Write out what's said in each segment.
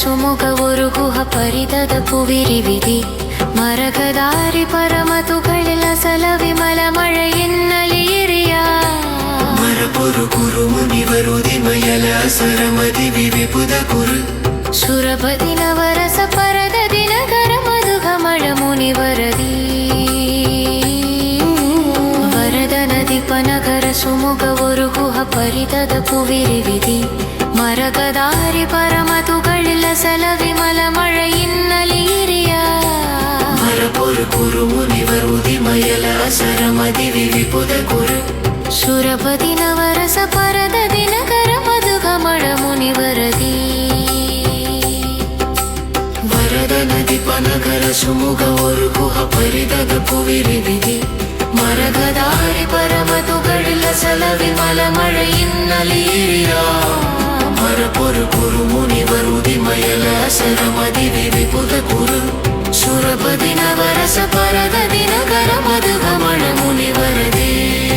ಸುಮುಖ ಒಂದು ಗುಹ ಪರಿದದ ಪುವಿರಿ ವಿಧಿ ಮರಗದಾರಿ ಪರಮ ತುಗಳಿಲ ಸಲವಿಮಲ ಮಳೆ ಎನ್ನಲಿ ಇರಿಯ ಮರಪುರು ಗುರು ಮುನಿವರು ದಿಮಯಲ ಸರಮದಿ ವಿವಿಪುದ ಗುರು ಸುರಪದಿ ನವರಸ ಪರದ ದಿನಕರ ಮಧುಗಮಳ ಮುನಿವರದಿ ವರದ ನದಿ ಪನಗರ ಸುಮುಖ ಒಂದು ಗುಹ ಪರಿದದ ಪುವಿರಿ ವಿಧಿ മരകദാരി പരമതുകളില സല വിമല മഴയിന്നലീരിയ മരപൊരു കുറുവു നിവറുതിമയല അസരമതി വിവിപുത കുരു സുരപതി നവരസ പരത ദിനകര മധുകമഴ മുനിവരതി വരദ നദി പനകര സുമുഖ ഒരു ഗുഹ പരിതക പുവിരിവിധി മരകദാരി പരമതുകളില സല വിമല മഴയിന്നലീരിയ மரபொரு குரு முனிவர் உதிமயல சரமதி விபுத குரு. சுரபதி நவரச பரத வினகர மதுகமண முனிவரதே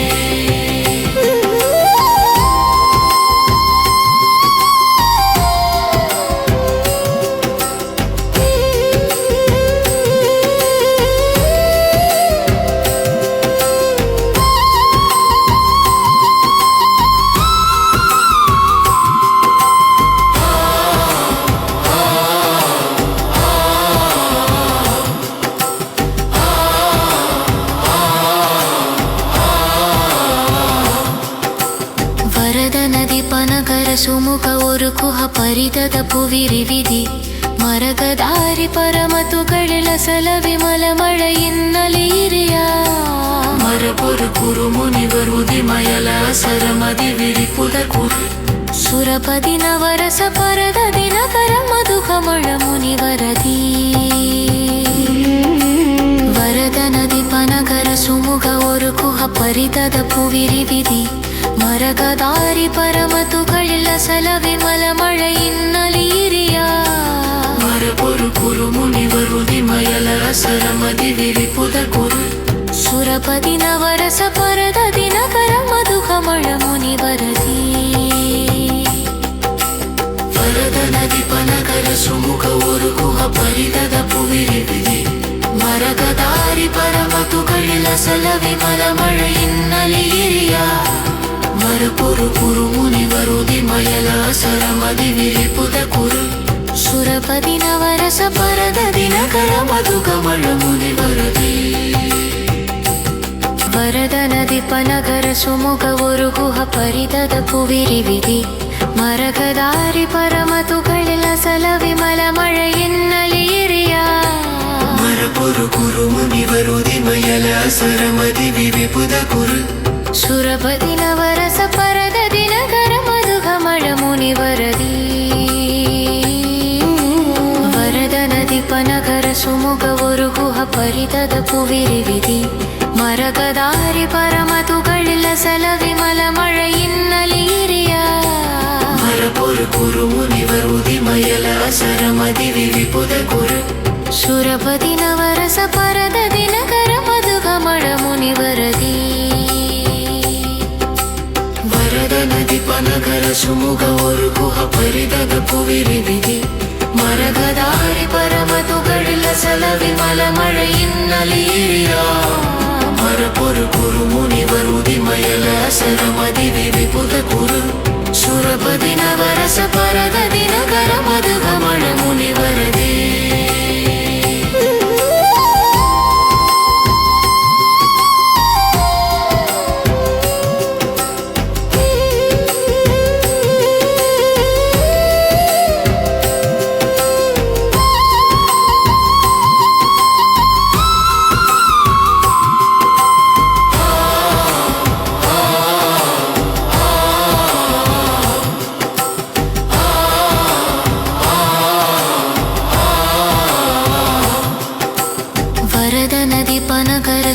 ಗುರುಕುಹ ಪರಿತದ ಪುವಿರಿವಿಧಿ ಮರಗದಾರಿ ಪರಮತುಗಳಿಲ ಸಲವಿಮಲ ಮಳೆಯಿನ್ನಲೀರಿಯ ಮರಪುರು ಕುರು ಮುನಿವರುದಿ ಮಯಲ ಸರಮದಿ ವಿರಿಪುದ ಕುರು ಸುರಪದಿ ನವರಸ ಪರದ ದಿನಕರ ಮುನಿ ವರದಿ ವರದ ನದಿ ಪನಗರ ಸುಮುಗ ಒರು ಕುಹ ಪರಿತದ ಪುವಿರಿವಿಧಿ നരകദാരി പരമതുകളിൽ അസല വിമല മഴയിന്നലിയിരിയാ മരപൊരു കുരുമുനിവരു വിമയല അസരമതി വിരിപ്പുത കുരു സുരപതി നവരസ പരത ദിനകര മധുകമഴ മുനിവരതി വരദ നദി പനകര സുമുഖ ഒരു ഗുഹ പരിതത പുവിരിവിതി മരകദാരി പരമതുകളിൽ അസല വിമല മഴയിന്നലിയിരിയാ ವಿಮಲ ಮಳೆಯಿನ್ನಲಿಯಿರಿಯ ಮರಪುರು ಕುರು ಮುನಿವರುದಿಮಯಲ ಸರಮದಿ ವಿರಿಪುದ ಕುರು ಸುರಪದಿ ನವರಸ ಪರದ ದಿನಕರ ಮಧುಕಮಳ ಮುನಿವರದಿ ವರದ ನದಿ ಪನಗರ ಸುಮುಖ ஒரு ಗುಹ ಪರಿದದ ಪುವಿರಿ ವಿಧಿ ಮರಗದಾರಿ ಪರಮತುಗಳಿಲ ಸಲ ವಿಮಲ ಮಳೆಯಿನ್ನಲಿಯಿರಿಯ ಮರಪುರು ಕುರು ಮುನಿವರುದಿಮಯಲ ಸರಮದಿ ವಿವಿಪುದ ಕುರು சுரபதி நவரச பரத தினகர மதுகமழ முனிவரதி. வரத நதி பனகர சுமுக ஒரு குஹ பரிதத புவிரி விதி. மரகதாரி பரம துகளில சலவி மலமழ இன்னலி இரியா. மரபொரு குரு முனிவர் உதிமயல ನದಿ ಪನಗರ ಸುಮುಗ ஒரு ಗುಹ ಪರಿದದ ಪುವಿರಿ ವಿಧಿ ಮರಗದಾರಿ ಪರಮತುಗಳಿಲ ಸಲ ವಿಮಲ ಮಳೆಯಿನ್ನಲಿಯಿರಿಯ ಮರಪುರು ಕುರು ಮುನಿವರುದಿಮಯಲ ಸರಮದಿ ವಿವಿಪುದ ಕುರು ಸುರಪದಿ ನವರಸ ಪರದ ದಿನಕರ ಮಧುಗಮಳ ಮುನಿವರದಿ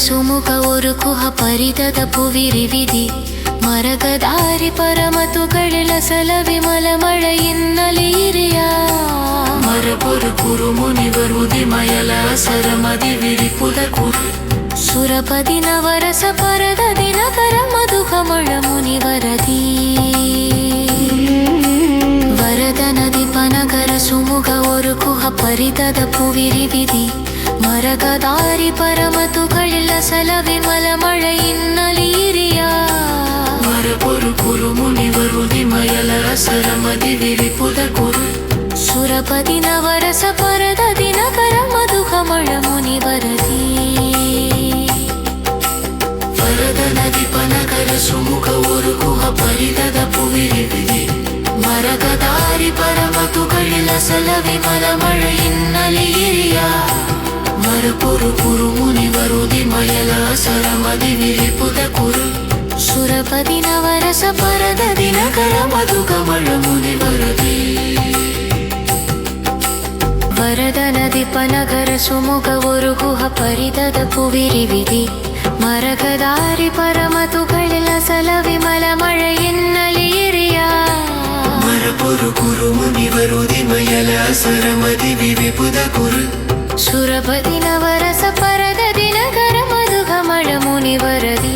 ಸುಮುಖ ஒரு ಕುಹ ಪರಿದದ ಪುವಿರಿ ವಿಧಿ ಮರಗದಾರಿ ಪರಮತುಗಳಿಲ ಸಲ ವಿಮಲ ಮಳೆಯಿನ್ನಲಿಯಿರಿಯ ಮರಪುರು ಕುರು ಮುನಿವರುದಿಮಯಲ ಸರಮದಿ ವಿರಿಪುದ ಕುರು ಸುರಪದಿ ನವರಸ ಪರದ ದಿನಕರ ಮಧುಕಮಳ ಮುನಿವರದಿ ವರದ ನದಿ ಪರಿತದ ಪುವಿರಿವಿದಿ ಮರಗದಾರಿ சலசல விமல மழையின் நலியிரியா மரபொரு குரு முனிவர் உதிமயல ரசரமதி விரிபுத குரு. சுரபதி நவரச பரத தினகர மதுகமழ முனிவரதி. வரத நதி பனகர சுமுக ஒரு குஹ பரிதத புவிரிவிதி மரகதாரி பரம துகளில சல விமல மழையின் நலியிரியா மரபொரு குரு முனிவர் உதிமயல அசரமதி விரிப்புத குரு ಸುರಪದಿ ನವರಸ ಪರದ ದಿನಕರ மதுகமழ முனிவரதி ವರದ ನದಿ ಪನಗರ ಸುಮುಖ ஒரு ಗುಹ ಪರಿದದ ಪುವಿರಿವಿದಿ ಮರಗದಾರಿ ಪರಮತುಗಳಿಲ್ಲ ಸಲವಿಮಲ ಮಳೆಯಿನ್ನಲಿಯಿರಿಯ மரபொரு குரு முனிவர் உதிமயல அசரமதி விரிப்புத குரு சுரபதி நவரச பரத தினகர மதுகமழ முனிவரதி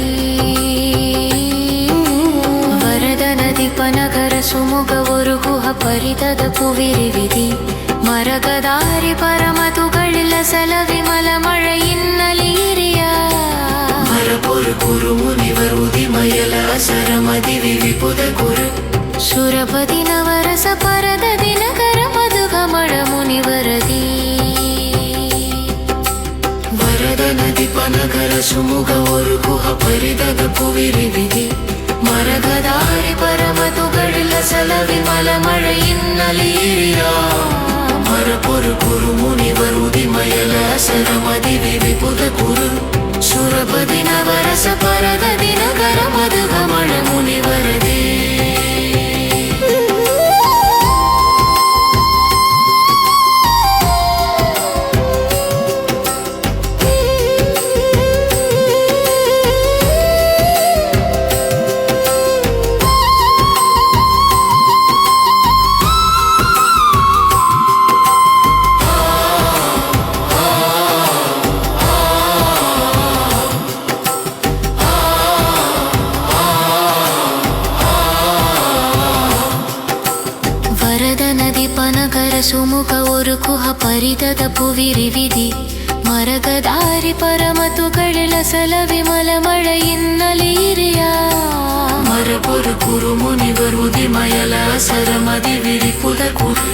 வரத. நதி பனகர சுமுக ஒரு குஹ பரிதத புவிரி விதி. மரகதாரி பரமதுகளில சலவி மலமழ இன்னலி இரியா. மரபொரு குரு முனிவர் உதிமயல அசரமதி விபுத குரு சுரபதி நவரச பரத தினகர மதுகமழ முனிவரதி ನದಿ ಪನಗರ ಸುಮುಗ ಒರು ಗುಹ ಪರಿದಗ ಪುವಿರಿ ವಿಧಿ ಮರಗದಾರಿ ಪರಮ ತುಗಳಿಲ್ಲ ಸಲವಿ ಮಲ ಮಳೆ ಇನ್ನಲಿ ಮರ ಪೊರು ಕುರು ಮುನಿವರ್ ಉದಿಮಯಲ ಸರಮದಿ ವಿಪುದ ಕುರು ಸುರಪದಿನ ವರಸ ಪರದ ದಿನಗರ ಮಧುಗ ಮಣ ಮುನಿವರದೇ ಸುಮುಖ ಉರುಕುಹ ಪರಿದದ ಪುವಿರಿವಿದಿ ಮರಗದಾರಿ ಪರಮತುಗಳಿಳ ಸಲ ವಿಮಲ ಮಳ ಇನ್ನಲೀರಿಯ ಮರಪುರು ಕುರು ಮುನಿವರುದಿ ಮಯಲ ಸರಮದಿ ವಿರಿಪುದ ಕುರು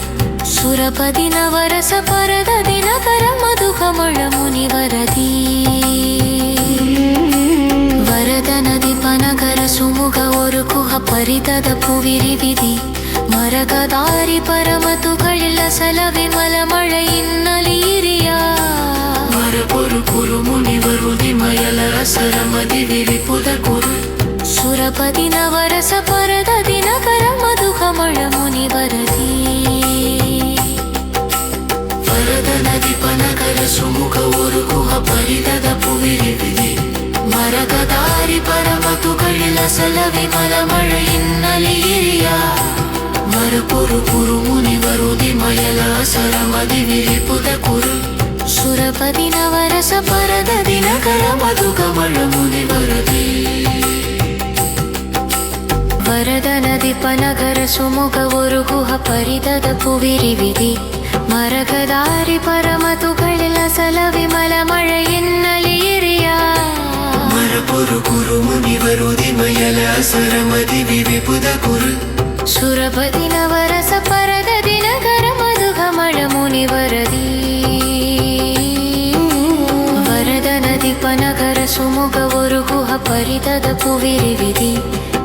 ಸುರಪದಿ ನವರಸ ಪರದ ದಿನ ಪರ ಮಧುಕ ಮೊಳ ಮುನಿವರದಿ ವರದ ನದಿ ಪನಗರ ಸುಮುಖ ಒರುಕುಹ ಪರಿದದ ಪುವಿರಿವಿದಿ മരകദാരി പരമതുകളിൽ അസല വിമല മഴയിന്നലീരിയാ മരപൊരു കുരു മുനിവരു വിമയല രസരമതി വിരിപുത കുരു സുരപതി നവരസ പരത ദിനകര മധുകമഴ മുനിവരതി വരദ നദി പനകര സുമുഖ ഒരു ഗുഹ പരിതത പുവിരിവിധി മരകദാരി പരമതുകളിൽ അസല വിമല മഴയിന്ന குரு குரு முனிவருதி மயலா சரமதி விழிப்புத குரு. சுரபதி நவரச பரத தினகர மது கமழ முனிவருதி. வரத நதி பனகர சுமுக ஒரு குஹ பரிதத புவிரி விதி. மரகதாரி பரம அசல விமல மழையின் நலியிரியா மரபொரு குரு முனிவருதி மயல சரமதி விவிபுத குரு. சுரபதி நவரச பரத தினகர மதுகமழ முனிவரதி வரத. நதி பனகர சுமுக ஒரு குஹ பரிதத புவிரி விதி.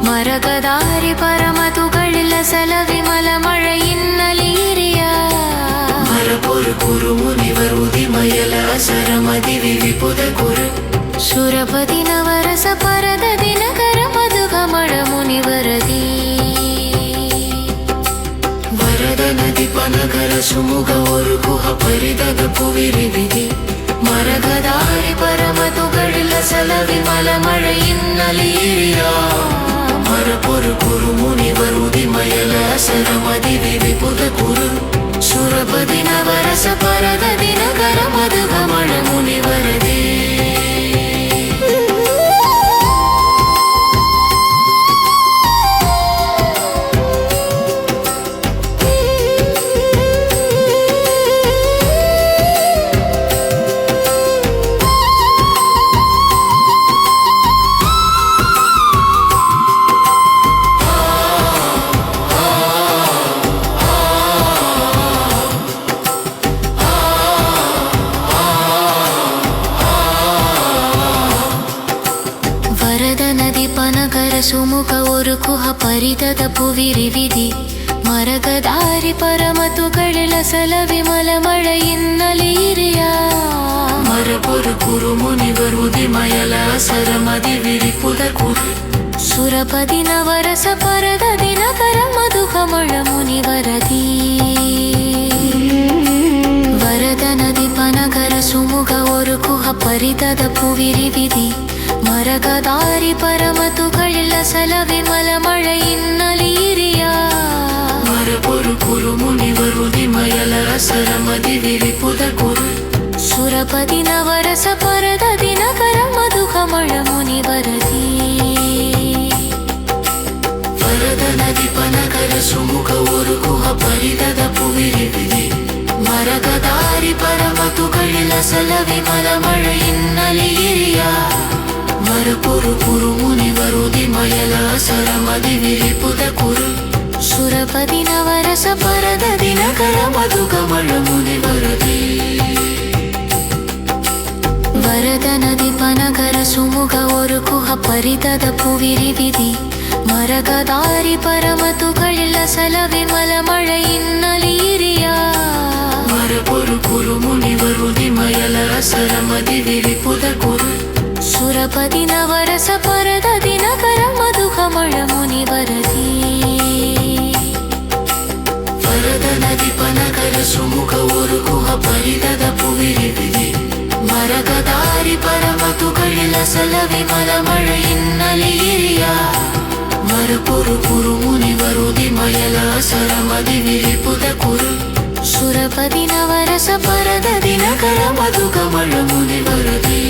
மரகதாரி பரம துகளில சலவி மலமழ இன்னலீரியா மரபொரு குரு முனிவர் உதிமயல அசரமதி விபுத குரு. சுரபதி நவரச பரத தினகர மதுகமழ முனிவரதி ಪನಗರ ಸುಮುಗ ಒರು ಗುಹ ಪರಿದಗ ಪುವಿರಿವಿದೆ ಮರಗದಾರಿ ಪರಮತುಗಳಿಲ್ಲ ಸಲವಿ ಮಲ ಮಳೆ ಇನ್ನಲಿ ಇರಿಯಾ ಮರಪೊರು ಕುರು ಮುನಿವರು ವಿಮಯಲ ಸರಮದಿ ವಿಪುದ ಕುರು ಸುರಪ ದಿನ ವರಸ ಪರದ ದಿನಗರ ಮಧುಗ ಮಣ ಮುನಿವರದೇ ಸುಮುಖ ಒರು ಕುಹ ಪರಿತದ ಪುವಿರಿವಿಧಿ ಮರಗದಾರಿ ಪರಮತುಗಳಿಲ ಸಲ ವಿಮಲ ಮಳೆಯಿನ್ನಲೀರಿಯ ಮರಪೊರು ಕುರು ಮುನಿವರುದಿ ಮಯಲ ಸರಮದಿ ವಿರಿಪುದ ಕುರು ಸುರಪದಿ ನವರಸ ಪರದ ದಿನ ಪರ ಮಧುಕ ಮೊಳ ಮುನಿವರದಿ ವರದ ನದಿ ಪನಗರ ಸುಮುಗ ಒರು ಕುಹ ಪರಿತದ ಪುವಿರಿವಿಧಿ മരകദാരി പരമതുകളിൽ സല വിമല മഴയിന്നലിയിരിയാ മരപൊരു കുരുമുനിവരു വിമയല രസരമതി വിരിപുത കുരു സുരപതി നവരസ പരത ദിനകര മധുകമഴ മുനിവരതി വരദ നദി പനകര സുമുഖ ഒരു ഗുഹ പരിതത പുവിരിവിതി മരകദാരി പരമതുകളിൽ സല വിമല മഴയിന്നലിയിരിയാ மறுபுரு குரு முனிவருதி மயலாசரமதி விழிபுத குரு. சுரபதி நவரச பரத தினகர மதுகமழ முனிவருதி வரத. நதி பனகர சுமுக ஒரு குக பரிதத புவிரி விதி. மரகதாரி பரம துகளில் அசல விமல மழையின்னலி இரியா மரபொரு குரு முனிவருதி மயல அசரமதி விழிபுத குரு. சுரபதி நவரச பரத தினகர மதுகமழ முனிவரதி. பரத நதி பனகர சுமுக ஒரு குஹ பரிதத புவிரிவிதி மரகதாரி பரம துகளில சலவி மலமழ இன்னலி இரியா. மறுபொரு குரு முனிவருதி மயல சரமதி விழிப்புத குரு சுரபதி நவரச பரத தினகர மதுகமழ முனிவரதி.